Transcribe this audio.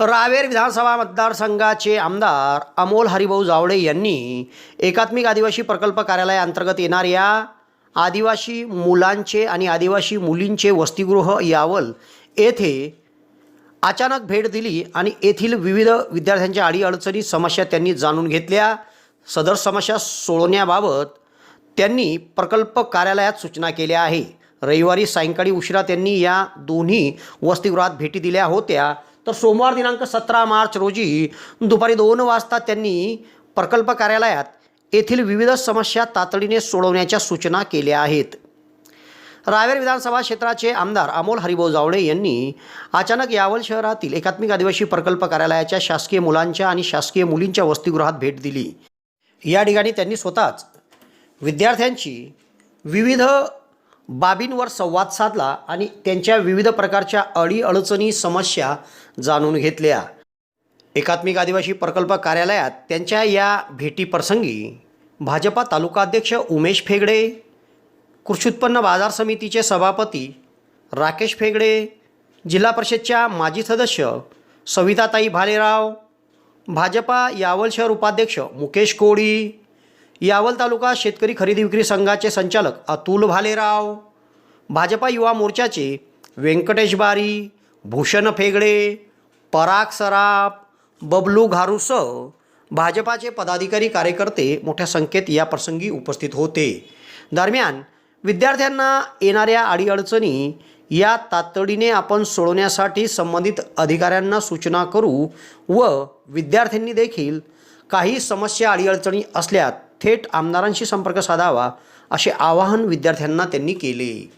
रावेर विधानसभा मतदारसंघाचे आमदार अमोल हरिभाऊ जावळे यांनी एकात्मिक आदिवासी प्रकल्प कार्यालयाअंतर्गत येणाऱ्या आदिवासी मुलांचे आणि आदिवासी मुलींचे वसतिगृह यावल येथे अचानक भेट दिली आणि येथील विविध विद्यार्थ्यांच्या अडीअडचणी समस्या त्यांनी जाणून घेतल्या. सदर समस्या सोडवण्याबाबत त्यांनी प्रकल्प कार्यालयात सूचना केल्या आहे. रविवारी सायंकाळी उशिरा त्यांनी या दोन्ही वसतिगृहात भेटी दिल्या होत्या. तर सोमवार दिनांक सतरा मार्च रोजी दुपारी दोन वाजता त्यांनी प्रकल्प कार्यालयात येथील विविध समस्या तातडीने सोडवण्याच्या सूचना केल्या आहेत. रावेर विधानसभा क्षेत्राचे आमदार अमोल हरिभाऊ जावळे यांनी अचानक यावल शहरातील एकात्मिक आदिवासी प्रकल्प कार्यालयाच्या शासकीय मुलांच्या आणि शासकीय मुलींच्या वसतिगृहात भेट दिली. या ठिकाणी त्यांनी स्वतःच विद्यार्थ्यांची विविध बाबींवर संवाद साधला आणि त्यांच्या विविध प्रकारच्या अडीअडचणी समस्या जाणून घेतल्या. एकात्मिक आदिवासी प्रकल्प कार्यालयात त्यांच्या या भेटीप्रसंगी भाजपा तालुकाध्यक्ष उमेश फेगडे कृषी उत्पन्न बाजार समितीचे सभापती राकेश फेगडे जिल्हा परिषदच्या माजी सदस्य सविताताई भालेराव भाजपा यावल शहर उपाध्यक्ष मुकेश कोळी यावल तालुका शेतकरी खरेदी विक्री संघाचे संचालक अतुल भालेराव भाजपा युवा मोर्चाचे व्यंकटेश बारी भूषण फेगडे पराग सराफ बबलू घारूसह भाजपाचे पदाधिकारी कार्यकर्ते मोठ्या संख्येत या प्रसंगी उपस्थित होते. दरम्यान विद्यार्थ्यांना येणाऱ्या अडीअडचणी या तातडीने आपण सोडवण्यासाठी संबंधित अधिकाऱ्यांना सूचना करू व विद्यार्थ्यांनी देखील काही समस्या अडीअडचणी असल्यात थेट आमदारांशी संपर्क साधावा असे आवाहन विद्यार्थ्यांना त्यांनी केले.